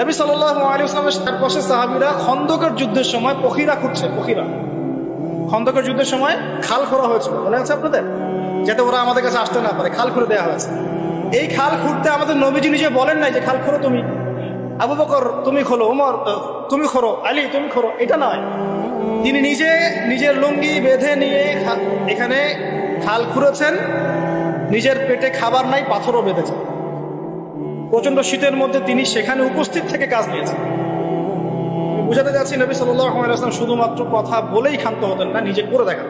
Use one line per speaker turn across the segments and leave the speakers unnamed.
নবী সাল্লাহ তার পাশে সাহাবিরা খন্দকের যুদ্ধের সময় পখিরা খুঁজছে, পখিরা। খন্দকের যুদ্ধের সময় খাল খোঁড়া হয়েছিল। মনে আছে আপনাদের? যাতে ওরা আমাদের কাছে আসতে না পারে, খাল খুঁড়ে দেওয়া হয়েছে। এই খাল খুঁড়তে আমাদের নবীজি নিজে বলেন নাই যে, খাল খোঁড়ো তুমি। আবু বকর, তুমি খোলো, উমর তুমি খোরো আলী, তুমি খোরো এটা নয়। তিনি নিজে, নিজের লুঙ্গি বেঁধে নিয়ে এখানে খাল খুঁড়েছেন। নিজের পেটে খাবার নাই, পাথরও বেঁধেছেন। প্রচণ্ড শীতের মধ্যে তিনি সেখানে উপস্থিত থেকে কাজ নিয়েছেন। বুঝাতে যাচ্ছি নবী সাল্লাম শুধুমাত্র কথা বলেই ক্ষান্ত হতেন না, নিজে করে দেখান।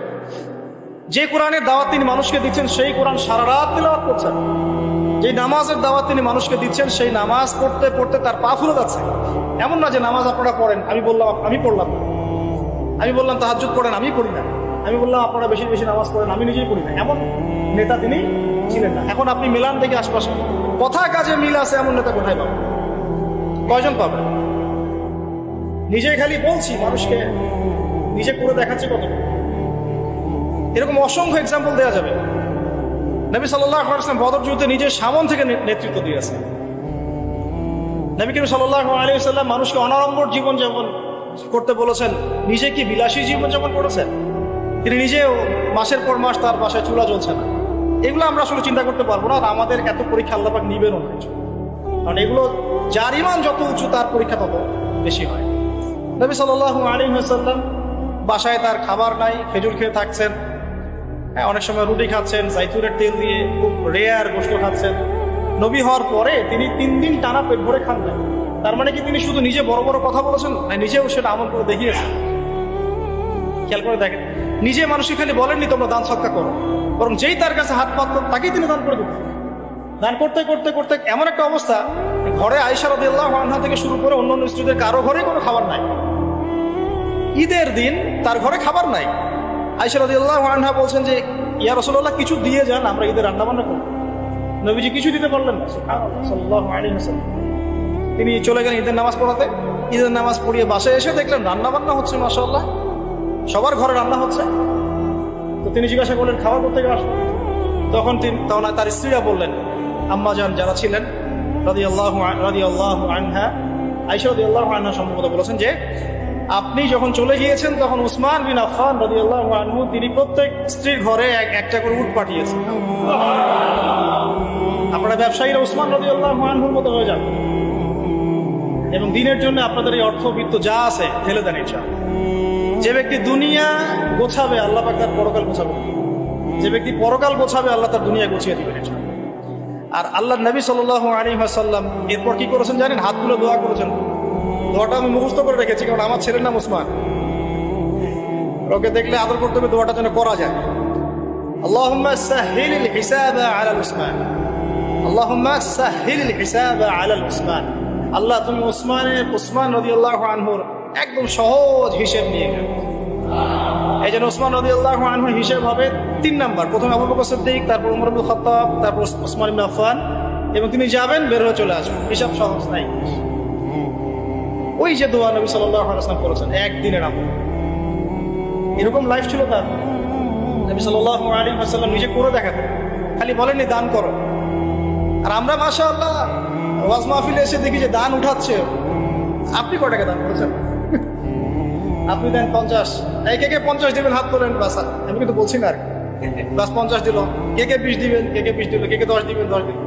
যে কোরআনের দাওয়াত তিনি মানুষকে দিচ্ছেন, সেই কোরআন সারা রাত তেলাওয়াত করছেন। যে নামাজের দাওয়াত তিনি মানুষকে দিচ্ছেন, সেই নামাজ পড়তে পড়তে তার পা ফুলে যাচ্ছে। এমন না যে নামাজ আপনারা পড়েন, আমি বললাম, আমি পড়লাম আমি বললাম তাহাজুদ পড়েন আমি পড়ি না। আমি বললাম, আপনারা বেশি বেশি নামাজ পড়েন। আমি নিজেই পড়ি না এমন নেতা তিনি ছিলেন না। এখন আপনি মিলান থেকে আশপাশে। কথা কাজে মিল আছে এমন নেতা কোথায় পাবেন? কয়জন পাবেন? নিজে খালি বলছি, মানুষকে নিজে করে দেখাচ্ছে কত এরকম অসংখ্য এক্সাম্পল দেওয়া যাবে। নবী সাল্লাহ আসলাম বদর যুদ্ধে নিজের সামন থেকে নেতৃত্ব দিয়েছে নবী করিম সাল্লাহ সাল্লাম মানুষকে অনারম্বর জীবন যেমন করতে বলেছেন। নিজে কি বিলাসী জীবন যেমন করেছেন? তিনি নিজেও মাসের পর মাস তার বাসায় চুলা জ্বলছে না। এগুলো আমরা আসলে চিন্তা করতে পারব না আর আমাদের এত পরীক্ষা আল্লাপাক নিবেনও না কিছু। কারণ এগুলো যার ইমান যত উঁচু তার পরীক্ষা তত বেশি হয়। নবী সাল্লাহ আলী সাল্লাম বাসায় তার খাবার নাই, খেজুর খেয়ে থাকছেন। হ্যাঁ অনেক সময় রুটি খাচ্ছেন, জাইতুনের তেল দিয়ে খুব রেয়ার গোস্ত খাচ্ছেন। নবী হওয়ার পরে তিনি তিন দিন টানা পেট ভরে খান তার মানে কি তিনি শুধু নিজে বড় বড় কথা বলেছেন? নিজেও সেটা আমল করে দেখিয়েছেন। খেয়াল করে দেখেন। নিজে মানুষকে খালি বলেননি, তোমরা দান সৎকা করো। বরং যেই তার কাছে হাত পাত তাকেই তিনি দান করে দিতেন দান করতে করতে করতে এমন একটা অবস্থা, ঘরে আয়সা রদিয়াল্লাহ আনহা থেকে শুরু করে অন্য অন্য স্ত্রীদের কারও ঘরে কোনো খাবার নাই। ঈদের দিন তার ঘরে খাবার নাই। আয়সা রদিয়াল্লাহ আনহা বলছেন যে, ইয়া রসল্লাহ কিছু দিয়ে যান, আমরা ঈদের রান্না বান্না করব। নবীজি কিছু দিতে পারলেন। তিনি চলে গেলেন ঈদের নামাজ পড়াতে। ঈদের নামাজ পড়িয়ে বাসায় এসে দেখলেন রান্না বান্না হচ্ছে মাসাল্লাহ সবার ঘরে রান্না হচ্ছে। তো তিনি জিজ্ঞাসা করলেন, খাবার করতে আসলো? তখন তিনি তখন তার স্ত্রীরা বললেন আম্মাজান যারা ছিলেন রাদি আল্লাহ রাদি আল্লাহ আনহা আইসা রাদি আল্লাহ আনহা সম্ভবত বলেছেন যে, আপনি যখন চলে গিয়েছেন, তখন উসমান বিন আফান রাদি আল্লাহ আনহু, তিনি প্রত্যেক স্ত্রীর ঘরে এক একটা করে উট পাঠিয়েছেন। আপনারা ব্যবসায়ীরা উসমান রাদি আল্লাহ আনহুর মতো হয়ে যান। এবং দিনের জন্য আপনাদের এই অর্থ অর্থবিত্ত যা আছে ঢেলে দেন ইচ্ছা যে ব্যক্তি দুনিয়া গোছাবে আল্লাহ পাক তার পরকাল গোছাবে যে ব্যক্তি পরকাল গোছাবে আল্লাহ তার দুনিয়া গুছিয়ে দিবেন এটা আর আল্লাহ নবী সাল্লাহ আলী সাল্লাম এরপর কি করেছেন জানেন হাতগুলো দোয়া করেছেন দোয়াটা আমি মুখস্থ করে রেখেছি কারণ আমার ছেলের নাম উসমান ওকে দেখলে আদর করতে হবে দোয়াটা যেন করা যায় اللهم سهل الحساب على العثمان اللهم سهل الحساب على العثمان আল্লাহ তুমি উসমানের উসমান রাদিয়াল্লাহু আনহুর একদম সহজ হিসেব নিয়ে গেল এই জন্য ওসমান নদী আল্লাহ আনহুর হিসেব হবে তিন নাম্বার। প্রথমে আবু বকর সিদ্দিক, তারপর উমর আব্দুল খাত্তাব, তারপর ওসমান ইবনে আফফান, এবং তিনি যাবেন, বের হয়ে চলে আসবেন। হিসাব সহজ নাই। ওই যে দোয়া নবী সাল্লাল্লাহু আলাইহি ওয়াসাল্লাম করেছেন, একদিনের আমল। এরকম লাইফ ছিল তার। নবী সাল্লাল্লাহু আলাইহি ওয়াসাল্লাম নিজে করে দেখাতেন। খালি বলেননি, দান করো। আর আমরা, মাশাআল্লাহ, ওয়াজ মাহফিলে এসে দেখি যে দান উঠাচ্ছে। আপনি কটাকে টাকা দান করেছেন? আপনি দেন পঞ্চাশ। কে কে পঞ্চাশ দিবেন, হাত তোলেন, বাস। আমি কিন্তু বলছি না আর। বাস পঞ্চাশ দিল। কে কে বিশ দিবেন, কে কে বিশ দিল, কে কে দশ দিবেন দশ দিবেন।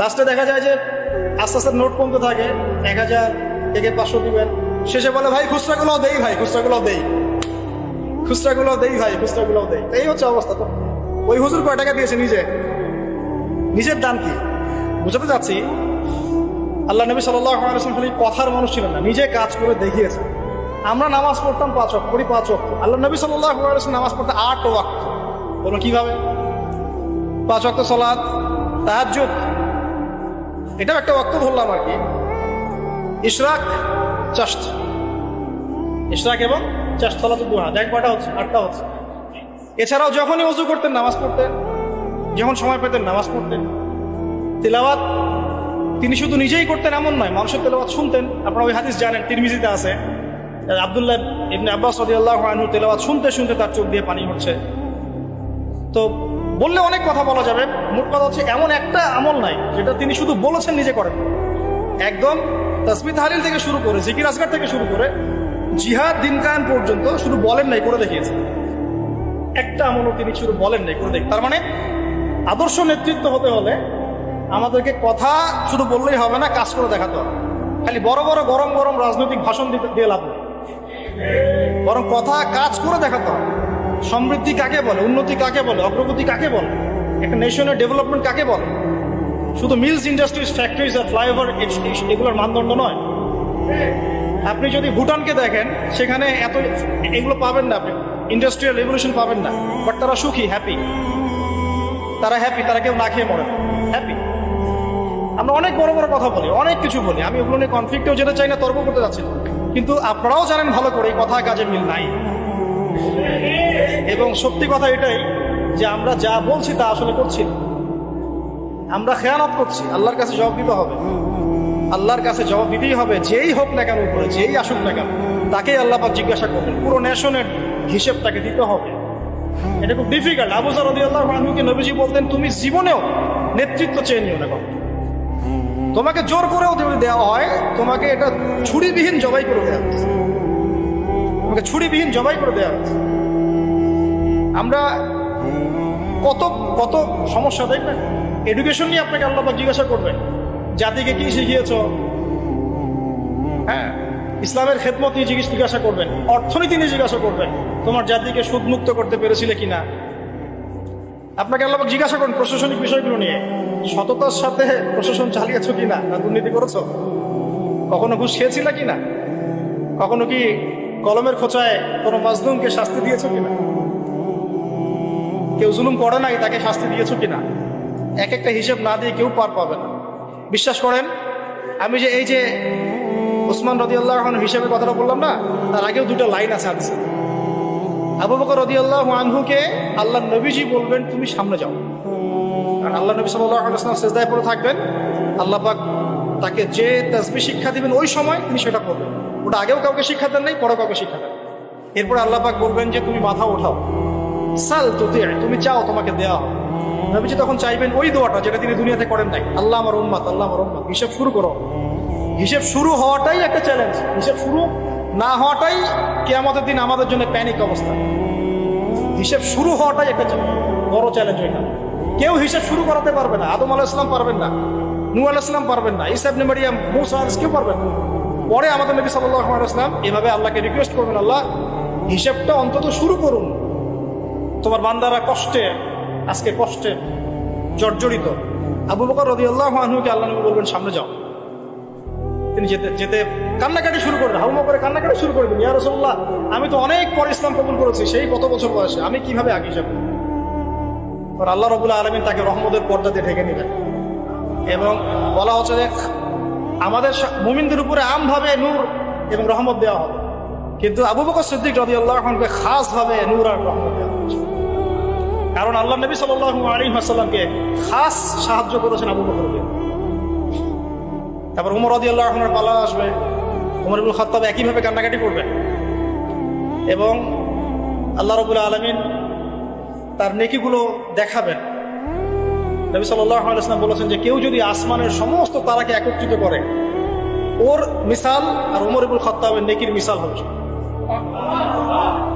লাস্টে দেখা যায় যে আস্তে আস্তে নোট কমতে থাকে। এক হাজার, কে কে পাঁচশো দিবেন। শেষে বলে, ভাই খুচরাগুলো দেই, ভাই খুচরাগুলো দেই। খুচরাগুলো দেই, ভাই খুচরাগুলো দেই। এই হচ্ছে অবস্থা তো। ওই হুজুর কয় টাকা দিয়েছে নিজে? নিজের দান কি? বুঝাতে যাচ্ছি আল্লাহ নবী সাল্লাহ খালি কথার মানুষ ছিলেন না, নিজে কাজ করে দেখিয়েছে আমরা নামাজ পড়তাম পাঁচ অক্ট করি পাঁচ অক্ট আল্লাহ নবী সাল্লাহ নামাজ পড়তে আট ওয়াক্ত। বলো কীভাবে? পাঁচ অক্ট সলাদ তাহাজ্জুদ। এটাও একটা ওয়াক্ত ধরলাম আর কি। ইশরাক, চাষ্ট। ইশরাক এবং চাষ্ট সলাত দুহা। দেখ কটা হচ্ছে, আটটা হচ্ছে। এছাড়াও যখনই অজু করতেন নামাজ পড়তেন, যখন সময় পেতেন নামাজ পড়তেন। তিলাওয়াত তিনি শুধু নিজেই করতেন, এমন নয়, মানুষের তেলাওয়াত শুনতেন। আপনারা ওই হাদিস জানেন, তিরমিজিতে আছে। আবদুল্লাহ ইবনে আব্বাস রাদিয়াল্লাহু আনহু তেলাওয়াত শুনতে শুনতে তার চোখ দিয়ে পানি হচ্ছে। তো বললে অনেক কথা বলা যাবে, মোট কথা হচ্ছে এমন একটা আমল নাই যেটা তিনি শুধু বলেছেন নিজে করেন। একদম তসমিত হালিল থেকে শুরু করে, জিকির আসগার থেকে শুরু করে, জিহাদ দিন কায়ন পর্যন্ত শুধু বলেন নাই করে দেখিয়েছে একটা আমলও তিনি শুধু বলেন নাই করে দেখি তার মানে আদর্শ নেতৃত্ব হতে হলে আমাদেরকে কথা শুধু বললেই হবে না, কাজ করে দেখাতে হবে। খালি বড় বড় গরম গরম রাজনৈতিক ভাষণ দিতে দিয়ে লাভ। বরং কথা কাজ করে দেখাতে হবে। সমৃদ্ধি কাকে বলে, উন্নতি কাকে বলে, অগ্রগতি কাকে বলে, একটা নেশনের ডেভেলপমেন্ট কাকে বলে? শুধু মিলস ইন্ডাস্ট্রিজ ফ্যাক্টরিজ আর ফ্লাইওভার এগুলোর মানদণ্ড নয়। আপনি যদি ভুটানকে দেখেন, সেখানে এত এগুলো পাবেন না আপনি। ইন্ডাস্ট্রিয়াল রেভলিউশন পাবেন না। বাট তারা সুখী হ্যাপি তারা হ্যাপি তারা কেউ না খেয়ে মরে। হ্যাপি আমরা অনেক বড় বড় কথা বলি, অনেক কিছু বলি। আমি ওগুলো নিয়ে কনফ্লিক্টেও যেতে চাই না, তর্ক করতে যাচ্ছি না। কিন্তু আপনারাও জানেন ভালো করে কথা কাজে মিল নাই। এবং সত্যি কথা এটাই যে আমরা যা বলছি তা আসলে করছি আমরা খেয়ানত করছি, আল্লাহর কাছে জবাব দিতে হবে। আল্লাহর কাছে জবাব দিতেই হবে, যেই হোক না কেন উপরে, যেই আসুক না কেন, তাকেই আল্লাহ জিজ্ঞাসা করবেন। পুরো নেশনের হিসেব তাকে দিতে হবে। এটা খুব ডিফিকাল্ট আবুজার আল্লাহ মানুষকে নবীজি বলতেন, তুমি জীবনেও নেতৃত্ব চেয়ে নিও না কখনো। তোমাকে জোর করেও দেওয়া হয়, তোমাকে এটা ছুরিবিহীন জবাই করে দেওয়া তোমাকে ছুরিবিহীন জবাই করে দেওয়া আমরা কত কত সমস্যা দেখবেন এডুকেশন নিয়ে আপনাকে আল্লাহ জিজ্ঞাসা করবেন, জাতিকে কি শিখিয়েছ? হ্যাঁ ইসলামের খেদমত নিয়ে জিজ্ঞাসা করবেন, অর্থনীতি নিয়ে জিজ্ঞাসা করবেন, তোমার জাতিকে সুদমুক্ত করতে পেরেছিলে কিনা? আপনাকে আল্লাহ জিজ্ঞাসা করুন প্রশাসনিক বিষয়গুলো নিয়ে। সততার সাথে প্রশাসন চালিয়েছ কিনা? না, দুর্নীতি করেছ? কখনো ঘুষ খেয়েছিলে কিনা? কখনো কি কলমের খোঁচায় কোনো মাজলুমকে শাস্তি দিয়েছ কিনা? কেউ জুলুম করে নাই, তাকে শাস্তি দিয়েছ কিনা? এক একটা হিসেব না দিয়ে কেউ পার পাবে না। বিশ্বাস করেন, আমি যে এই যে ওসমান আল্লাহ হিসেবে কথাটা বললাম না, তার আগেও দুটো লাইন আছে হাদিসে। আবু বকর আল্লাহ আনহুকে আল্লাহ নবীজি বলবেন, তুমি সামনে যাও। আল্লাহ নবী সাল্লাম সেজদায় পড়ে থাকবেন। আল্লাহ পাক তাকে যে তসবি শিক্ষা দিবেন ওই সময় তিনি সেটা করবেন ওটা আগেও কাউকে শিক্ষা দেন নাই পরে কাউকে শিক্ষা দেন এরপরে আল্লাহ পাক বলবেন যে, তুমি মাথা ওঠাও। সাল তো তুমি চাও তোমাকে দেওয়া হবে নবীজি তখন চাইবেন ওই দোয়াটা যেটা তিনি দুনিয়াতে করেন নাই। আল্লাহ আমার উম্মাত, আল্লাহ আমার উম্মাত, হিসেব শুরু করো। হিসেব শুরু হওয়াটাই একটা চ্যালেঞ্জ হিসেব শুরু না হওয়াটাই কেয়ামতের দিন আমাদের জন্য প্যানিক অবস্থা। হিসেব শুরু হওয়াটাই একটা বড় চ্যালেঞ্জ ওইটা কেউ হিসেব শুরু করাতে পারবে না, আদম আলাহ ইসলাম পারবেন না নু আলাহ ইসলাম পারবেন না ইসাব নেমারিয়াম মুসা কেউ পারবেন না। পরে আমাদের নবী সাল্লাহ ইসলাম এভাবে আল্লাহকে রিকোয়েস্ট করবেন, আল্লাহ হিসেবটা অন্তত শুরু করুন। তোমার বান্দারা কষ্টে, আজকে কষ্টে, জর্জরিত। আবু বকর রদি আল্লাহ আনহুকে আল্লাহ নবী বলবেন, সামনে যাও। তিনি যেতে যেতে কান্নাকাটি শুরু করলেন, হাউমা করে কান্নাকাটি শুরু করবেন দিন ইয়া রসল্লাহ আমি তো অনেক পরে ইসলাম কবুল করেছি, সেই কত বছর বয়সে, আমি কীভাবে আগে যাব? আর আল্লাহ রবুল্লাহ আলমিন তাকে রহমতের পর্দাতে ঢেকে নেবেন এবং বলা হচ্ছে যে আমাদের মুমিনদের উপরে আমভাবে নূর এবং রহমত দেওয়া হবে। কিন্তু আবু বকর সিদ্দিক রদি আল্লাহ খানকে খাস ভাবে নূর আর রহমত দেওয়া কারণ আল্লাহ নবী সাল্লাহ আলী আসাল্লামকে খাস সাহায্য করেছেন আবু বকরকে তারপর উমর রদি আল্লাহ রহমানের পালা আসবে। উমর ইবুল খত্তাব একইভাবে কান্নাকাটি করবেন। এবং আল্লাহ রবুল্লা আলমিন তার নেকিগুলো দেখাবেন। নবী আলাইসলাম বলেছেন যে, কেউ যদি আসমানের সমস্ত তারাকে একত্রিত করে, ওর মিসাল আর উমর ইবুল খত্তাবের নেকির মিসাল হবে।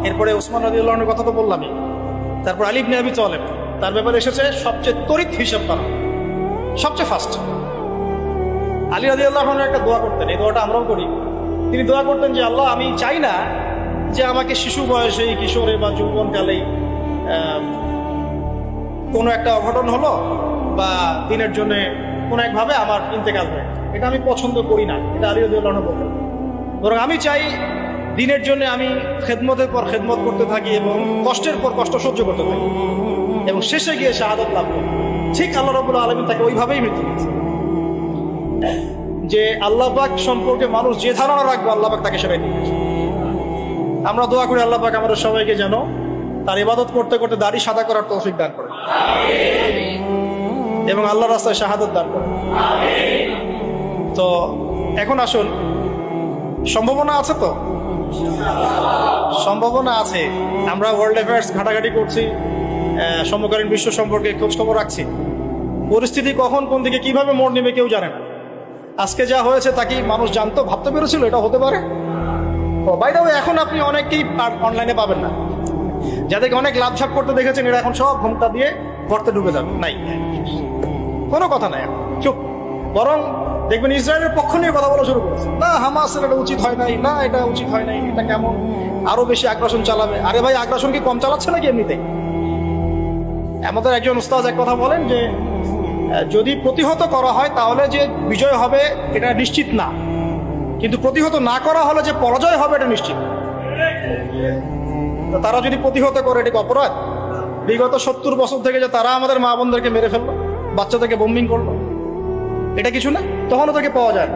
এরপরে ওসমান রদি আল্লাহনের কথা তো বললামই। তারপর আলিব নেবি চলেন তার ব্যাপারে এসেছে সবচেয়ে তরিত হিসাব করা। সবচেয়ে ফার্স্ট আলী রাজি আল্লাহ একটা দোয়া করতেন, এই দোয়াটা আমরাও করি। তিনি দোয়া করতেন যে, আল্লাহ, আমি চাই না যে, আমাকে শিশু বয়সে কিশোরে বা যৌবনকালেই কোনো একটা অঘটন হলো বা দিনের জন্য কোনো একভাবে আমার ইন্তেকাল হয়। এটা আমি পছন্দ করি না। এটা আলী রাজি আল্লাহ বলতেন বরং আমি চাই দিনের জন্য আমি খেদমতের পর খেদমত করতে থাকি এবং কষ্টের পর কষ্ট সহ্য করতে থাকি। এবং শেষে গিয়ে শাহাদত লাভ করি। ঠিক আল্লাহ রবুল্লা আলমী তাকে ওইভাবেই মৃত্যু দিয়েছে। যে আল্লাহ পাক সম্পর্কে মানুষ যে ধারণা রাখব, আল্লাহ পাক তাকে সেটাই দিয়েছে। আমরা দোয়া করি আল্লাহ পাক আমাদের সবাইকে যেন তার ইবাদত করতে করতে দাড়ি সাদা করার তৌফিক দান করে। এবং আল্লাহ রাস্তায় শাহাদত দান করে। তো এখন আসুন। সম্ভাবনা আছে তো? সম্ভাবনা আছে। আমরা ওয়ার্ল্ড অ্যাফেয়ার্স ঘাটাঘাটি করছি। সমকালীন বিশ্ব সম্পর্কে খোঁজ খবর রাখছি। পরিস্থিতি কখন কোন দিকে কীভাবে মোড় নেবে কেউ জানে না। আজকে যা হয়েছে তা কি মানুষ জানতো ভাবতে পেরেছিল? এটা হতে পারে? ও বাইরে এখন আপনি অনেককেই অনলাইনে পাবেন না। যাদেরকে অনেক লাভ ঝাপ করতে দেখেছেন, এরা এখন সব ঘুমটা দিয়ে গর্তে ঢুকে যাবে। নাই। কোনো কথা নাই। চুপ। বরং দেখবেন ইসরায়েলের পক্ষ নিয়ে কথা বলা শুরু করেছে। না হামাসের এটা উচিত হয় নাই, না, এটা উচিত হয় নাই, এটা কেমন? আরও বেশি আগ্রাসন চালাবে। আরে ভাই, আগ্রাসন কি কম চালাচ্ছে নাকি এমনিতে? আমাদের একজন উস্তাদ এক কথা বলেন যে, যদি প্রতিহত করা হয় তাহলে যে বিজয় হবে এটা নিশ্চিত না। কিন্তু প্রতিহত না করা হলে যে পরাজয় হবে এটা নিশ্চিত তারা যদি প্রতিহত করে এটাকে অপরাধ? বিগত সত্তর বছর থেকে যে তারা আমাদের মা বোনদেরকে মেরে ফেলল, বাচ্চাদেরকে বোম্বিং করল, এটা কিছু না? তখনও তাকে পাওয়া যায়?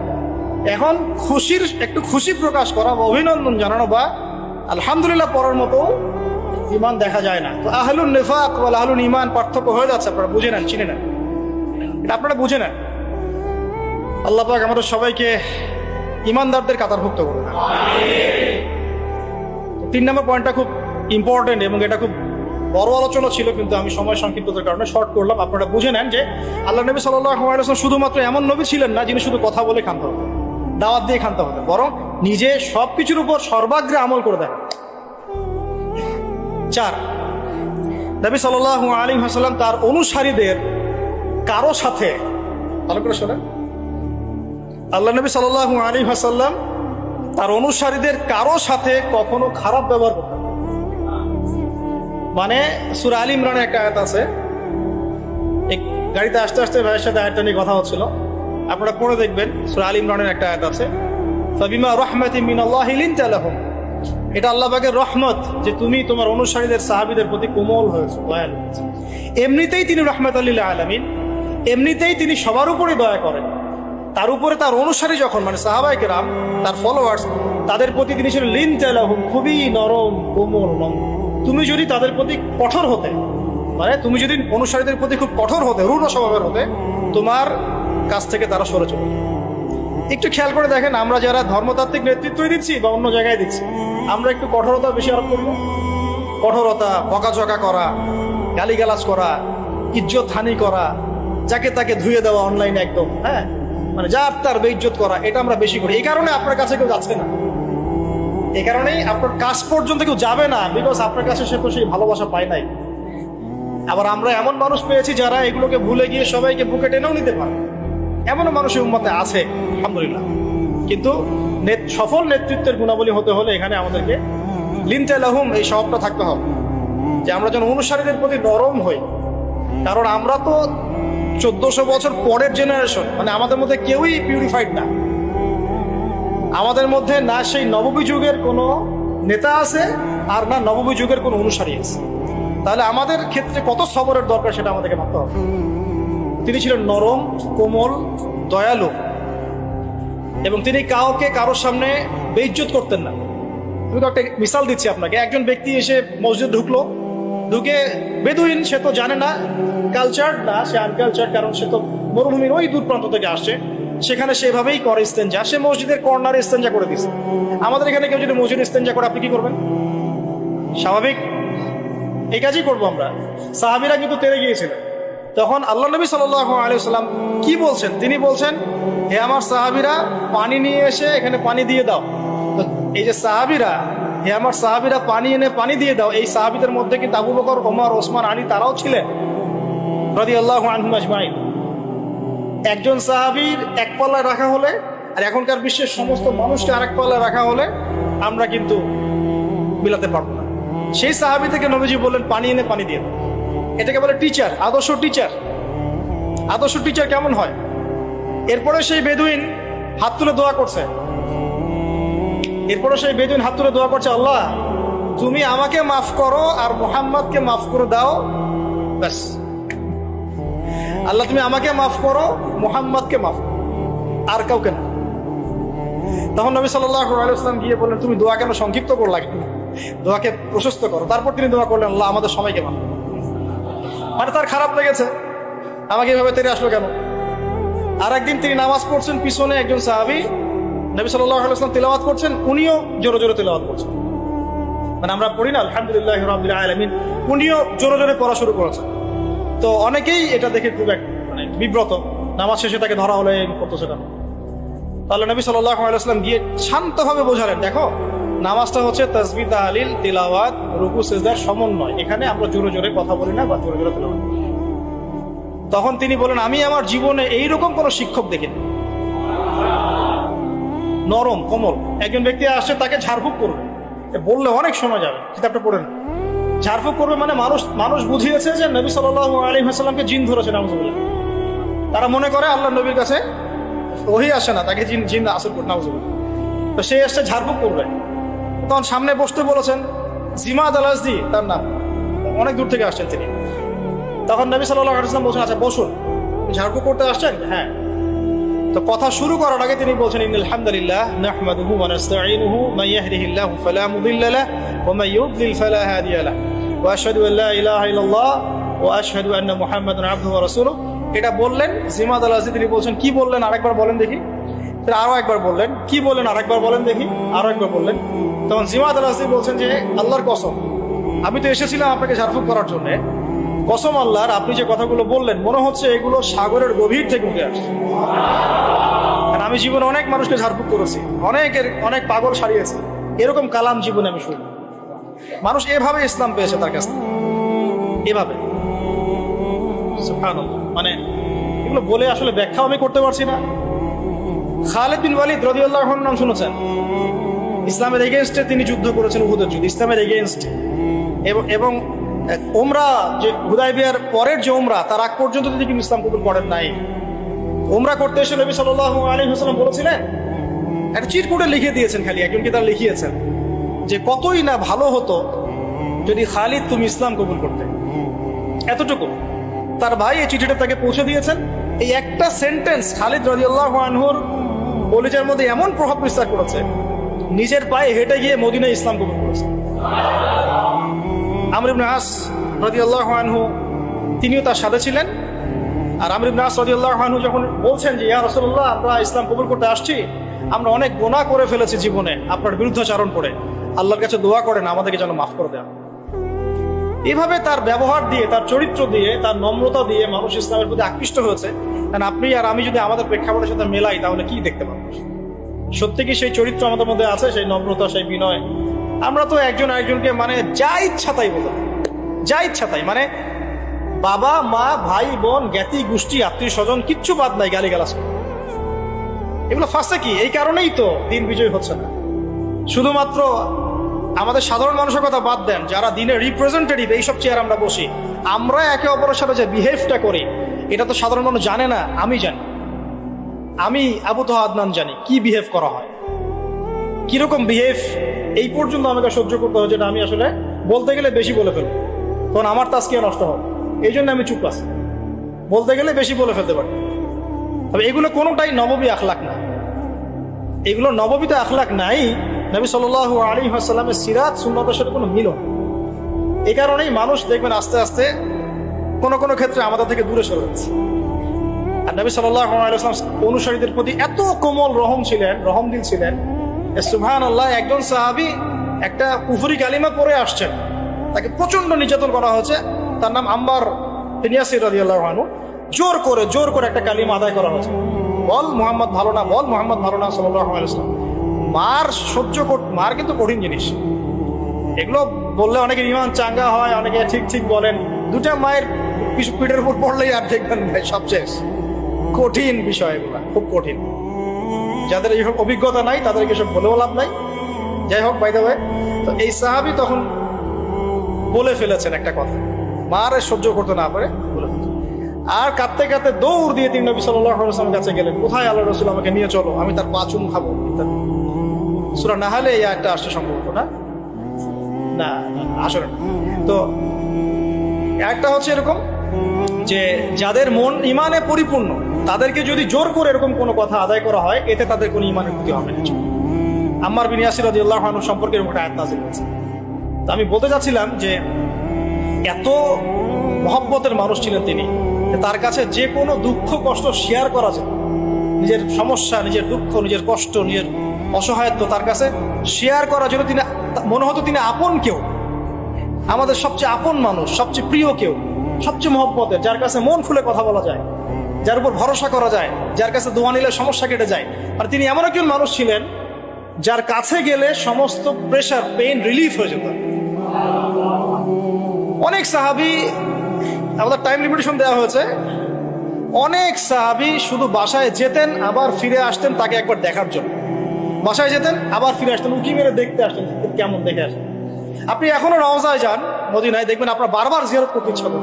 এখন খুশির, একটু খুশি প্রকাশ করা বা অভিনন্দন জানানো বা আলহামদুলিল্লাহ পড়ার মতো ইমান দেখা যায় না। তো আহলুন নেফাক বল আহলুন ইমান পার্থক্য হয়ে যাচ্ছে, আপনারা বুঝে নেন, চিনে নেন। এটা আপনারা বুঝে নেন। আল্লাহ পাক আমাদের সবাইকে ইমানদারদের কাতারভুক্ত করুন। তিন নম্বর পয়েন্টটা খুব ইম্পর্টেন্ট এবং এটা খুব বড় আলোচনা ছিল, কিন্তু আমি সময় সংক্ষিপ্ততার কারণে শর্ট করলাম আপনারা বুঝে নেন যে আল্লাহ নবী সাল্লাম শুধুমাত্র এমন নবী ছিলেন না, যিনি শুধু কথা বলে খান্ত হতেন, দাওয়াত দিয়ে খান্ত হতেন, বরং নিজে সবকিছুর উপর সর্বাগ্রে আমল করে দেন চার, নবী সাল্লাহ আলী হাসাল্লাম তার অনুসারীদের কারও সাথে, ভালো করে শোনেন আল্লাহ নবী সাল্লাহ আলী হাসাল্লাম তার অনুসারীদের কারও সাথে কখনো খারাপ ব্যবহার করতেন। মানে সুরা আলী ইমরানের একটা আয়াত আছে। গাড়িতে আস্তে আস্তে ভাইয়ের সাথে আয়াতটা নিয়ে কথা হচ্ছিল। আপনারা পড়ে দেখবেন, সুরা আলী ইমরানের একটা আয়াত আছে। ফাবিমা রহমতি মিনাল্লাহ লিনতা লাহুম। এটা আল্লাহ পাকের রহমত যে তুমি তোমার অনুসারীদের, সাহাবীদের প্রতি কোমল হয়েছে দয়ালু। এমনিতেই তিনি রহমত আল্লাহ আলমিন। এমনিতেই তিনি সবার উপরে দয়া করেন। তার উপরে তার অনুসারী যখন মানে সাহাবাই কেরাম, তার ফলোয়ার্স তাদের প্রতি তিনি ছিলেন লিন চালাহুম খুবই নরম, কোমল নম তুমি যদি তাদের প্রতি কঠোর হতে মানে তুমি যদি অনুসারীদের প্রতি খুব কঠোর হতে, রূঢ় স্বভাবের হতে, তোমার কাছ থেকে তারা সরে চলে একটু খেয়াল করে দেখেন, আমরা যারা ধর্মতাত্ত্বিক নেতৃত্বই দিচ্ছি বা অন্য জায়গায় দিচ্ছি, আমরা একটু কঠোরতা বেশি আরোপ করব? কঠোরতা, বকাঝকা করা, গালিগালাজ করা, ইজ্জত হানি করা, যাকে তাকে ধুয়ে দেওয়া অনলাইনে একদম হ্যাঁ? মানে যার তার বেইজ্জত করা, এটা আমরা বেশি করি। এই কারণে আপনার কাছে কেউ যাচ্ছে না। এই কারণেই আপনার কাজ পর্যন্ত কেউ যাবে না বিকজ আপনার কাছে সে সেই ভালোবাসা পায় নাই। আবার আমরা এমন মানুষ পেয়েছি যারা এগুলোকে ভুলে গিয়ে সবাইকে বুকে টেনেও নিতে পারে। এমনও মানুষের উন্মতে আছে, আলহামদুলিল্লাহ। কিন্তু নেত- সফল নেতৃত্বের গুণাবলী হতে হলে এখানে আমাদেরকে লিনতে লাহুম, এই স্বভাবটা থাকতে হবে। যে আমরা যেন অনুসারীদের প্রতি নরম হই। কারণ আমরা তো চোদ্দশো বছর পরের জেনারেশন মানে আমাদের মধ্যে কেউই পিউরিফাইড না। আমাদের মধ্যে না সেই নববী যুগের কোনো নেতা আছে আর না নববী যুগের কোনো অনুসারী আছে। তাহলে আমাদের ক্ষেত্রে কত সবরের দরকার সেটা আমাদেরকে ভাবতে হবে। তিনি ছিলেন নরম, কোমল, দয়ালু এবং তিনি কাউকে কারোর সামনে বেইজ্জত করতেন না। আমি তো একটা মিসাল দিচ্ছি আপনাকে। একজন ব্যক্তি এসে মসজিদ ঢুকলো। ঢুকে বেদুইন, সে তো জানে না কালচার না সে আনকালচার কারণ সে তো মরুভূমির ওই দূর প্রান্ত থেকে আসছে, সেখানে সেভাবেই করে ইস্তেঞ্জা সে মসজিদের কর্নারে ইস্তেঞ্জা করে দিচ্ছে আমাদের এখানে কেউ যদি মসজিদ ইস্তেঞ্জা করে, আপনি কি করবেন? স্বাভাবিক? এই কাজই করব আমরা। সাহাবিরা কিন্তু তেরে গিয়েছিলেন। তখন আল্লাহ নবী সাল্লাম কি বলছেন? তিনি বলছেন, হে আমার সাহাবিরা, পানি নিয়ে এসে এখানে পানি দিয়ে দাও। তো এই যে সাহাবিরা, হে আমার সাহাবিরা, পানি এনে পানি দিয়ে দাও। এই সাহাবিদের মধ্যে কিন্তু আবু বকর, ওমর, ওসমান, আলী তারাও ছিলেন। রদি আল্লাহ আজমাইন। একজন সাহাবির এক পাল্লায় রাখা হলে, আর এখনকার বিশ্বের সমস্ত মানুষকে আরেক পাল্লায় রাখা হলে আমরা কিন্তু মিলাতে পারব না। সেই সাহাবি থেকে নবীজি বললেন, পানি এনে পানি দিয়ে এটাকে বলে টিচার আদর্শ টিচার আদর্শ টিচার কেমন হয়? এরপরে সেই বেদুইন হাত তুলে দোয়া করছে। এরপরে সেই বেদুইন হাত তুলে দোয়া করছে, আল্লাহ, তুমি আমাকে মাফ করো আর মোহাম্মদকে মাফ করে দাও। ব্যাস। আল্লাহ, তুমি আমাকে মাফ করো, মোহাম্মদকে মাফ করো। আর কাউকে না তখন নবী সাল্লাম গিয়ে বললেন, তুমি দোয়া কেন সংক্ষিপ্ত করলা কেন? দোয়াকে প্রশস্ত করো তারপর তিনি দোয়া করলেন, আল্লাহ, আমাদের সবাইকে মাফ করো। মানে তার খারাপ লেগেছে আমাকে এভাবে তেরে আসলো কেন আর একদিন তিনি নামাজ পড়ছেন, পিছনে একজন সাহাবি, নবী সাল্লাম তেলাওয়াত করছেন, উনিও জোরে জোরে তেলাওয়াত করছেন মানে আমরা পড়ি না, আলহামদুলিল্লাহ উনিও জোরে জোরে পড়া শুরু করেছেন তো অনেকেই এটা দেখে খুব এক মানে বিব্রত। নামাজ শেষে তাকে ধরা হলে এই করতেছে কেন? তাহলে নবী আলাইসলাম গিয়ে শান্তভাবে বোঝালেন, দেখো, নামাজটা হচ্ছে তসবি তাহালিল, তিলাওয়াত, রুকু, সেজদার সমন্বয়। এখানে আমরা জোরে জোরে কথা বলি না বা জোরে জোরে তেলাওয়াত তখন তিনি বলেন, আমি আমার জীবনে এইরকম কোনো শিক্ষক দেখিনি। নরম, কোমল। একজন ব্যক্তি আসছে, তাকে ঝাড়ফুঁক করবে। বললে অনেক সময় যাবে। কিতাবটা পড়ে না ঝাড়ফুঁক করবে মানে মানুষ মানুষ বুঝিয়েছে যে নবী সাল্লাহ আলী হাসাল্লামকে জিন ধরেছে নামজুবিল্লাহ তারা মনে করে আল্লাহ নবীর কাছে ওহি আসে না, তাকে জিন জিন আসর করে নামজুবিল্লাহ তো সে এসছে ঝাড়ফুঁক করবে। তখন সামনে বসতে বলেছেন জিমাদ আল আজদি তার নাম। অনেক দূর থেকে আসছেন তিনি। তখন নবী সাল্লাহ আলাইসলাম বলছেন আচ্ছা বসুন। ঝাড়ফুঁক করতে আসছেন? হ্যাঁ। তো কথা শুরু করার আগে তিনি বলছেন, ইন্নাল হামদুলিল্লাহ নাহমাদুহু ওয়া নাস্তাঈনুহু, মান ইয়াহদিহিল্লাহু ফালা মুদিল্লা লাহ ওয়া ইউদ্লিল ফালা হাদিয়া ওয়া আশহাদু আন লা ইলাহা ইল্লাল্লাহ ওয়া আশহাদু আন্না মুহাম্মাদান আবদুহু ওয়া রাসূলুহু। এটা বললেন জিমাদ আল তিনি বলছেন, কি বললেন? আরেকবার বলেন দেখি। আরও একবার বললেন, কি বললেন? আরেকবার বলেন দেখি। আরও একবার বললেন। তখন জিমাদ আল বলছেন যে, আল্লাহর কসম, আমি তো এসেছিলাম আপনাকে ঝাড়ফুঁক করার জন্য। কসম আল্লাহর, আপনি যে কথাগুলো বললেন, মনে হচ্ছে এগুলো সাগরের গভীর থেকে উঠে আসছে। আমি জীবনে অনেক মানুষকে ঝাড়ফুঁক করেছি, অনেকের, অনেক পাগল সারিয়েছি। এরকম কালাম জীবনে আমি শুনি মানুষ এভাবে ইসলাম পেয়েছে তার কাছে এভাবে। মানে এগুলো বলে আসলে ব্যাখ্যাও আমি করতে পারছি না। খালেদ বিন ওয়ালিদ রদিউল্লাহ নাম শুনেছেন? ইসলামের এগেনস্টে তিনি যুদ্ধ করেছেন উহুদের যুদ্ধ। ইসলামের এগেনস্টে এবং ওমরা যে হুদাই বিয়ার পরের যে ওমরা তার আগ পর্যন্ত তিনি কিন্তু ইসলাম কবুল করেন নাই। ওমরা করতে এসে নবী সাল্লাহ আলী হাসলাম বলেছিলেন, একটা চিরকুটে লিখে দিয়েছেন খালি একজনকে তার লিখিয়েছেন? যে কতই না ভালো হতো যদি খালিদ তুমি ইসলাম কবুল করতে। এতটুকু। তার ভাই এই চিঠিটা তাকে পৌঁছে দিয়েছেন। এই একটা সেন্টেন্স খালিদ রাজিউল্লাহ আনহুর কলিজার মধ্যে এমন প্রভাব বিস্তার করেছে, নিজের পায়ে হেঁটে গিয়ে মদিনায় ইসলাম কবুল করেছে। আমর ইবনে আস রাদিয়াল্লাহু আনহু, তিনিও তার সাথে ছিলেন। আর আমর ইবনে আস রাদিয়াল্লাহু আনহু যখন বলছেন যে, ইয়া রাসূলুল্লাহ, আমরা ইসলাম কবুল করতে আসছি। আমরা অনেক গুনাহ করে ফেলেছি জীবনে, আপনার বিরুদ্ধাচারণ করে। আল্লাহর কাছে দোয়া করেন, আমাদেরকে যেন মাফ করে দেন। এভাবে তার ব্যবহার দিয়ে, তার চরিত্র দিয়ে, তার নম্রতা দিয়ে মানুষ ইসলামের প্রতি আকৃষ্ট হয়েছে। কারণ আপনি আর আমি যদি আমাদের প্রেক্ষাপটের সাথে মেলাই, তাহলে কি দেখতে পাবো? সত্যি কি সেই চরিত্র আমাদের মধ্যে আছে, সেই নম্রতা, সেই বিনয়? আমরা তো একজন একজনকে মানে যা ইচ্ছা তাই বলতাম যা ইচ্ছা তাই মানে বাবা, মা, ভাই, বোন, জ্ঞাতি, গোষ্ঠী, আত্মীয় স্বজন, কিচ্ছু বাদ নাই গালি গালাস এগুলো ফার্স্টে কি? এই কারণেই তো দিন বিজয় হচ্ছে না। শুধুমাত্র আমাদের সাধারণ মানুষের কথা বাদ দেন, যারা দিনের রিপ্রেজেন্টেটিভ এইসব চেয়ার আমরা বসি। আমরা একে অপরের সাথে যে বিহেভটা করি, এটা তো সাধারণ মানুষ জানে না, আমি জানি। আমি আবু তো আদনান জানি, কি বিহেভ করা হয়। কীরকম বিহেভ এই পর্যন্ত আমাকে সহ্য করতে হয়, যেটা আমি আসলে বলতে গেলে বেশি বলে ফেলব। তখন আমার তাস্কিয়া নষ্ট হবে এই জন্য আমি চুপ আছি। বলতে গেলে বেশি বলে ফেলতে পারি। তবে এগুলো কোনোটাই নববী আখলাক না। এগুলো নববীতে আখলাক নাই নবী সাল আলী আসাল্লামের সিরাত সুন্নতের সাথে কোনো মিলন এ কারণেই মানুষ দেখবেন আস্তে আস্তে কোনো কোনো ক্ষেত্রে আমাদের থেকে দূরে সরে যাচ্ছে। আর নবী সাল্লাম অনুসারীদের প্রতি এত কোমল রহম ছিলেন, রহম দিল ছিলেন সুহান আল্লাহ একজন সাহাবি একটা কুফুরি কালিমা পরে আসছেন। তাকে প্রচণ্ড নির্যাতন করা হয়েছে। তার নাম আম্বার আল্লাহ জোর করে জোর করে একটা কালিমা আদায় করা হয়েছে। বল মোহাম্মদ ভালো না, বল মোহাম্মদ ভালো না সাল্লাম মার সহ্য কর, মার কিন্তু কঠিন জিনিস। এগুলো বললে অনেকে ইমান চাঙ্গা হয়, অনেকে ঠিক ঠিক বলেন। দুটা মায়ের পিছু পিঠের উপর পড়লেই আর দেখবেন ভাই সব শেষ। কঠিন বিষয় এগুলো, খুব কঠিন। যাদের এইসব অভিজ্ঞতা নাই, তাদেরকে সব বলেও লাভ নাই। যাই হোক বাইদা ভাই তো এই সাহাবি তখন বলে ফেলেছেন একটা কথা। মার সহ্য করতে না পারে, বলে আর কাঁদতে কাঁদতে দৌড় দিয়ে তিনি নবী সাল্লামের কাছে গেলেন। কোথায় আল্লাহ রসুল আমাকে নিয়ে চলো, আমি তার পাচুম খাব। ইত্যাদি সুরা না হলে এই একটা আসছে সম্ভবত না? না আসলে তো একটা হচ্ছে এরকম যে যাদের মন ইমানে পরিপূর্ণ, তাদেরকে যদি জোর করে এরকম কোনো কথা আদায় করা হয়, এতে তাদের কোনো ইমানের ক্ষতি হবে না। আম্মার বিন ইয়াসির রাদিয়াল্লাহু সম্পর্কে এরকম একটা আয়াত নাযিল হয়েছে। তো আমি বলতে চাচ্ছিলাম যে এত মহব্বতের মানুষ ছিলেন তিনি তার কাছে যে কোনো দুঃখ কষ্ট শেয়ার করা যায়। নিজের সমস্যা, নিজের দুঃখ, নিজের কষ্ট, নিজের অসহায়ত্ব তার কাছে শেয়ার করার জন্য তিনি মনে হতো তিনি আপন কেউ। আমাদের সবচেয়ে আপন মানুষ, সবচেয়ে প্রিয় কেউ, সবচেয়ে মহব্বতের, যার কাছে মন খুলে কথা বলা যায়, যার উপর ভরসা করা যায়, যার কাছে দোয়া নিলে সমস্যা কেটে যায়। আর তিনি এমন একজন মানুষ ছিলেন যার কাছে গেলে সমস্ত প্রেশার পেইন রিলিফ হয়ে যেত। অনেক সাহাবি, আমাদের টাইম লিমিটেশন দেওয়া হয়েছে, অনেক সাহাবি শুধু বাসায় যেতেন, আবার ফিরে আসতেন তাকে একবার দেখার জন্য। বাসায় যেতেন, আবার ফিরে আসতেন, উকি মেরে দেখতে আসতেন কেমন দেখে আসেন। আপনি এখনও রওজায় যান মদিনায়, দেখবেন আপনার বারবার জিয়ারত করতে ইচ্ছা করবে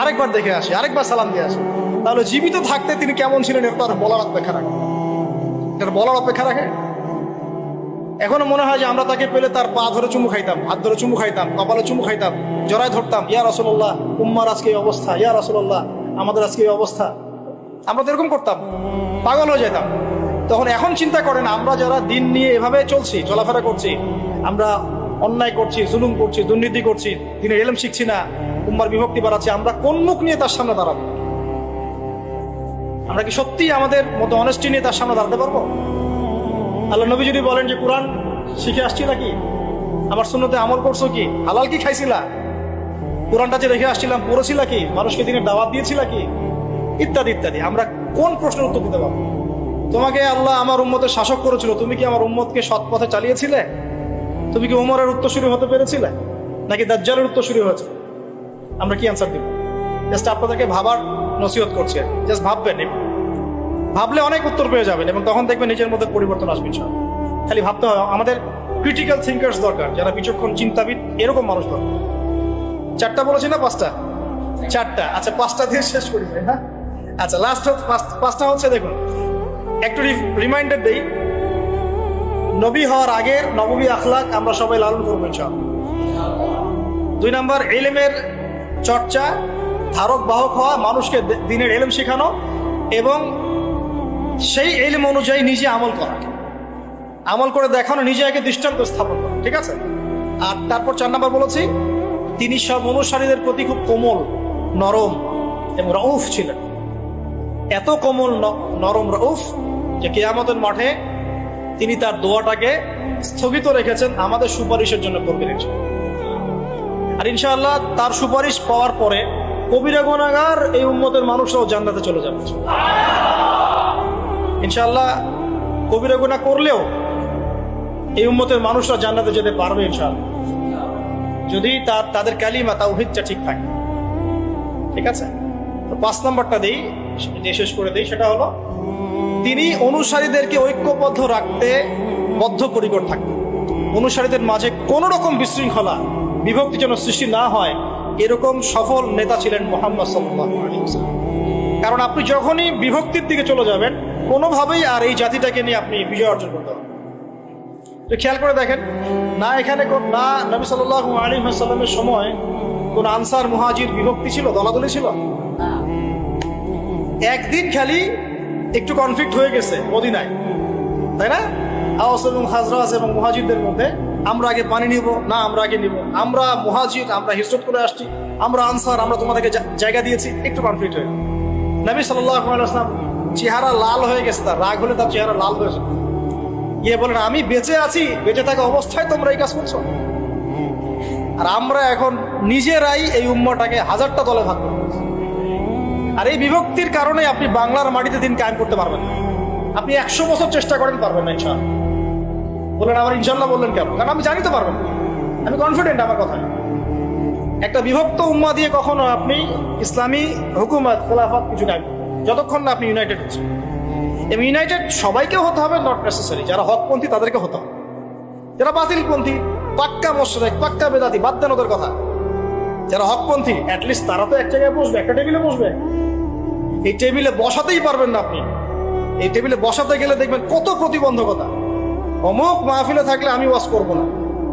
আরেকবার দেখে আসে, আরেকবার সালাম দিয়ে আসে। তাহলে জীবিত থাকতে তিনি কেমন ছিলেন এটা তার বলার অপেক্ষা রাখে এটা বলার অপেক্ষা রাখে। এখনও মনে হয় যে আমরা তাকে পেলে তার পা ধরে চুমু খাইতাম, হাত ধরে চুমু খাইতাম, কপালে চুমু খাইতাম, জড়ায় ধরতাম, ইয়া রসল্লাহ উম্মার আজকে এই অবস্থা, ইয়া রসল্লাহ আমাদের আজকে এই অবস্থা। আমরা তো এরকম করতাম, পাগল হয়ে যেতাম। তখন এখন চিন্তা করেন, আমরা যারা দিন নিয়ে এভাবে চলছি, চলাফেরা করছি, আমরা অন্যায় করছি, জুলুম করছি, দুর্নীতি করছি দিনের এলম শিখছি না, উম্মার বিভক্তি বাড়াচ্ছি, আমরা কোন মুখ নিয়ে তার সামনে দাঁড়াবো? আমরা কি সত্যি আমাদের মতো অনেস্টি নিয়ে তার সামনে দাঁড়াতে পারব? আল্লাহ নবী যদি বলেন যে, কোরআন শিখে আসছি নাকি আমার শূন্যতে আমল করছ কি? হালাল কি খাইছিলা? কোরআনটা যে রেখে আসছিলাম, পড়েছিলা কি? মানুষকে দিনে দাওয়াত দিয়েছিলা কি? ইত্যাদি ইত্যাদি। আমরা কোন প্রশ্নের উত্তর দিতে পারব? তোমাকে আল্লাহ আমার উম্মতের শাসক করেছিল। তুমি কি আমার উম্মতকে সৎ পথে চালিয়েছিলে? তুমি কি উমরের উত্তরসূরি হতে পেরেছিলে? নাকি দাজ্জালের উত্তরসূরি হয়েছে? আমরা কি অ্যান্সার দিব? জাস্ট আপনাদেরকে ভাবার নসিহত করছে জাস্ট ভাববেন ভাবলে অনেক উত্তর পেয়ে যাবেন এবং তখন দেখবেন নিজের মধ্যে পরিবর্তন আসবে ইনশাআল্লাহ। খালি ভাবতে হয় আমাদের ক্রিটিক্যাল থিঙ্কার্স দরকার, যারা বিচক্ষণ, চিন্তাবিদ, এরকম মানুষ দরকার। চারটা বলেছি না পাঁচটা? চারটা। আচ্ছা পাঁচটা দিয়ে শেষ করি হ্যাঁ আচ্ছা লাস্ট হচ্ছে পাঁচটা হচ্ছে দেখুন। একটু রিমাইন্ডার দেই। নবী হওয়ার আগে নবমী আখলাক আমরা সবাই লালন করব ইনশাআল্লাহ। দুই নম্বর, এলেমের চর্চা, ধারক বাহক হওয়া, মানুষকে দিনের এলেম শেখানো এবং সেই এলেম অনুযায়ী নিজে আমল করা। আমল করে দেখানো, নিজে আগে দৃষ্টান্ত স্থাপন করা, ঠিক আছে? আর তারপর চার নম্বর বলেছি, তিনি সব অনুসারীদের প্রতি খুব কোমল, নরম এবং রউফ ছিলেন। এত কোমল নরম রউফ যে কেয়ামতের মাঠে তিনি তার দোয়াটাকে স্থগিত রেখেছেন আমাদের সুপারিশের জন্য করবেন। আর ইনশাআল্লাহ তার সুপারিশ পাওয়ার পরে কবিরা গুনাগার এই উম্মতের মানুষরাও জান্নাতে চলে যাবে। ইনশাআল্লাহ কবিরা গুনাহ করলেও এই উম্মতের মানুষরা জান্নাতে যেতে পারবে ইনশাআল্লাহ। যদি তার তাদের কালিমা তাওহীদটা ঠিক থাকে। ঠিক আছে? তো পাঁচ নম্বরটা দেই। যে শেষ করে দেই, সেটা হলো, তিনি অনুসারীদেরকে ঐক্যবদ্ধ রাখতে বদ্ধপরিকর থাকতেন। অনুসারীদের মাঝে কোন রকম বিশৃঙ্খলা বিভক্তি যেন সৃষ্টি না হয়, এরকম সফল নেতা ছিলেন মোহাম্মদ ওয়াসাল্লাম। কারণ আপনি যখনই বিভক্তির দিকে চলে যাবেন, কোনোভাবেই আর এই জাতিটাকে নিয়ে আপনি বিজয় অর্জন করতে পারবেন খেয়াল করে দেখেন, না এখানে না নবী সাল্লাল্লাহু আলাইহি ওয়াসাল্লামের সময় কোন আনসার, মুহাজির বিভক্তি ছিল, দলাদলি ছিল? একদিন খালি একটু কনফ্লিক্ট হয়ে গেছে মদিনায়। তাই না? আওয়াস এবং হাজরাজ এবং মহাজিদদের মধ্যে আমরা আগে পানি নিব, না আমরা আগে নিব। আমরা মহাজিদ আমরা হিজরত করে আসছি, আমরা আনসার, আমরা তোমাদেরকে জায়গা দিয়েছি, একটু কনফ্লিক্ট হয়ে। নবী সাল্লাম চেহারা লাল হয়ে গেছে, তার রাগ হলে তার চেহারা লাল হয়েছে গিয়ে বলেন, আমি বেঁচে আছি, বেঁচে থাকা অবস্থায় তোমরা এই কাজ করছ? আর আমরা এখন নিজেরাই এই উম্মাটাকে হাজারটা দলে ভাগ। আর এই বিভক্তির কারণে আপনি বাংলার মাটিতে দিন কায়েম করতে পারবেন আপনি একশো বছর চেষ্টা করেন পারবেন না, ইনশাআল্লাহ। বললেন, আবার ইনশাল্লাহ বললেন কেন? কারণ আমি জানি তো পারবেন। আমি কনফিডেন্ট আমার কথায়। একটা বিভক্ত উম্মা দিয়ে কখনো আপনি ইসলামী হুকুমত, খেলাফত কিছু করবেন যতক্ষণ না আপনি ইউনাইটেড হচ্ছেন। এবং ইউনাইটেড সবাইকে হতে হবে নট নেসেসারি যারা হকপন্থী, তাদেরকে হতে হবে। যারা বাতিলপন্থী, পাক্কা মোশরেক, পাক্কা বেদাতি, বাদ দেন ওদের কথা। যারা হকপন্থী অ্যাটলিস্ট তারা তো এক জায়গায় বসবে, একটা টেবিলে বসবে। এই টেবিলে বসাতেই পারবেন না আপনি। এই টেবিলে বসাতে গেলে দেখবেন কত প্রতিবন্ধকতা। অমুক মাহফিলে থাকলে আমি ওয়াজ করব না।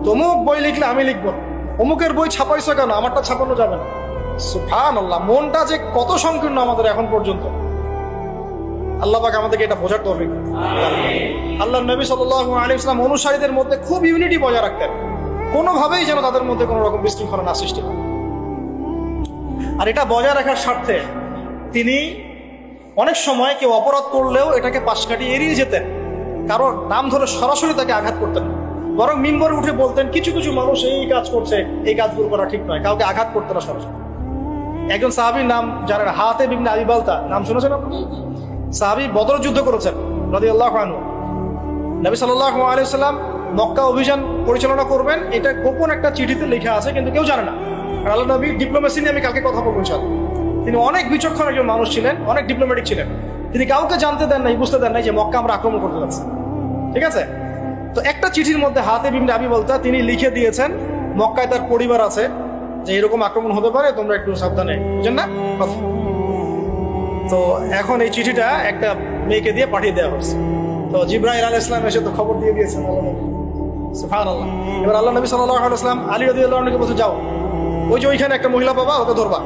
তমুক বই লিখলে আমি লিখব না। অমুকের বই ছাপাইছো কেন? আমারটা ছাপানো যাবে না। সুফান আল্লাহ মনটা যে কত সংকীর্ণ আমাদের এখন পর্যন্ত। আল্লাহ পাক আমাদেরকে এটা বোঝার তৌফিক। আল্লাহ নবী সাল্লাল্লাহু আলাইহি ইসলাম অনুসারীদের মধ্যে খুব ইউনিটি বজায় রাখতেন। কোনোভাবেই যেন তাদের মধ্যে কোনো রকম বিশৃঙ্খলা না সৃষ্টি হয়। আর এটা বজায় রাখার স্বার্থে তিনি অনেক সময় কেউ অপরাধ করলেও এটাকে পাশ কাটিয়ে এড়িয়ে যেতেন। কারণ নাম ধরে সরাসরি তাকে আঘাত করতেন। বরং মিম্বরে উঠে বলতেন, কিছু কিছু মানুষ এই কাজ করছে, এই কাজগুলো করা ঠিক নয়, কাউকে আঘাত করতে না সরাসরি। একজন সাহাবির নাম, যারা হাতে বিবনে আবি বালতা, নাম শুনেছেন আপনি? সাহাবি বদর যুদ্ধ করেছেন রাদি আল্লাহ নবী সাল্লাহ আলাইসাল্লাম মক্কা অভিযান পরিচালনা করবেন, এটা গোপন একটা চিঠিতে লেখা আছে, কিন্তু কেউ জানে না। আল্লাহ নবী ডিপ্লোমেসি নিয়ে আমি কালকে কথা বলব তিনি অনেক বিচক্ষণ একজন মানুষ ছিলেন, অনেক ডিপ্লোম্যাটিক ছিলেন। তিনি কাউকে জানতে দেন নাই, বুঝতে দেন নাই যে মক্কা আমরা আক্রমণ করতে যাচ্ছি। ঠিক আছে? তো একটা চিঠির মধ্যে হাতে বিমনে আবি বলতা, তিনি লিখে দিয়েছেন, মক্কায় তার পরিবার আছে, যে এরকম আক্রমণ হতে পারে, তোমরা একটু সাবধানে। বুঝেন না? তো এখন এই চিঠিটা একটা মেয়েকে দিয়ে পাঠিয়ে দেওয়া হয়েছে। তো জিব্রাহিল আল ইসলাম এসে তো খবর দিয়ে দিয়েছেন আল্লাহ। এবার আল্লাহ নবী সাল্লাহ আলী রদি আল্লাহকে বলছে, যাও। ওই যে ওইখানে একটা মহিলা পাবা, ওকে ধরবা।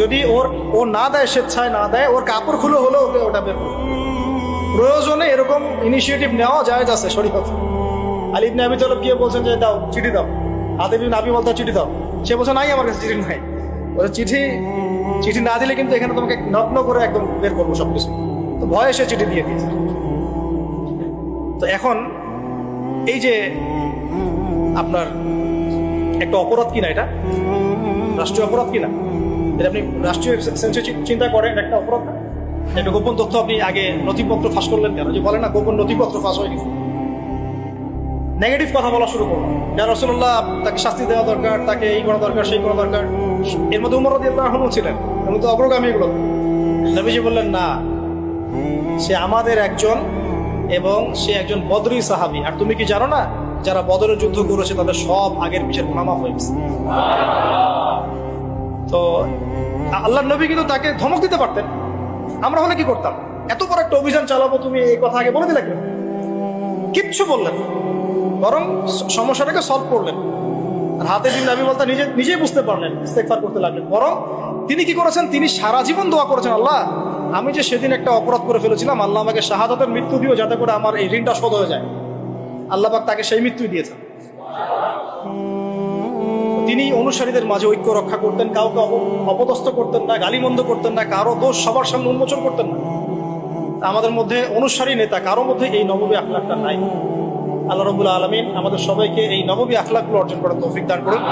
যদি ওর, ও না দেয় স্বেচ্ছায় না দেয়, ওর কাপড় খুলে হলেও ওকে ওটা বের প্রয়োজনে এরকম ইনিশিয়েটিভ নেওয়া যায় আছে শরীয়ত। আলী ইবনে আবি তলব গিয়ে বলছেন যে, দাও, চিঠি দাও। হাতে বিন আবি বলতে চিঠি দাও। সে বলছে, নাই আমার কাছে চিঠি নাই। বলে চিঠি চিঠি না দিলে কিন্তু এখানে তোমাকে নগ্ন করে একদম বের করব সবকিছু। তো ভয়ে সে চিঠি দিয়ে দিয়েছে। তো এখন এই যে আপনার একটা অপরাধ কিনা এটা? রাষ্ট্রীয় অপরাধ কিনা? এটা আপনি রাষ্ট্রীয় সেন্সে চিন্তা করেন, একটা অপরাধ। না একটা গোপন তথ্য আপনি আগে নথিপত্র ফাঁস করলেন কেন? যে বলে না, গোপন নথিপত্র ফাঁস হয়ে গেছে নেগেটিভ কথা বলা শুরু করব যা রসুল্লাহ তাকে শাস্তি দেওয়া দরকার, তাকে এই করা দরকার, সেই করা দরকার। এর মধ্যে উমর দিয়ে এখনও ছিলেন এবং তো অগ্রগামী এগুলো। নবীজি বললেন, না, সে আমাদের একজন এবং সে একজন বদরি সাহাবি। আর তুমি কি জানো না, যারা বদরের যুদ্ধ করেছে, তাদের সব আগের পিছের মামা হয়ে গেছে? তো আল্লাহ নবী কিন্তু তাকে ধমক দিতে পারতেন। আমরা হলে কি করতাম? এত বড় একটা অভিযান চালাবো, তুমি এই কথা আগে বলে দিলে কিচ্ছু বললেন বরং সমস্যাটাকে সলভ করলেন। আর হাতে দিন নবী বলতে নিজে নিজেই বুঝতে পারলেন ইস্তেকফার করতে লাগলেন। বরং তিনি কি করেছেন? তিনি সারা জীবন দোয়া করেছেন, আল্লাহ, আমি যে সেদিন একটা অপরাধ করে ফেলেছিলাম, আল্লাহ আমাকে শাহাদতের মৃত্যু দিও যাতে করে আমার এই ঋণটা শোধ হয়ে যায়। আল্লাহ পাক তাকে সেই মৃত্যুই দিয়েছেন। তিনি অনুসারীদের মাঝে ঐক্য রক্ষা করতেন, কাউকে অপদস্থ করতেন না, গালিমন্দ করতেন না, কারও দোষ সবার সামনে উন্মোচন করতেন না। আমাদের মধ্যে অনুসারী নেতা কারও মধ্যে এই নবমী আখলাকটা নাই। আল্লাহ রবুল্লা আলমিন আমাদের সবাইকে এই নবমী আখলাকগুলো অর্জন করার তৌফিক দান করুন।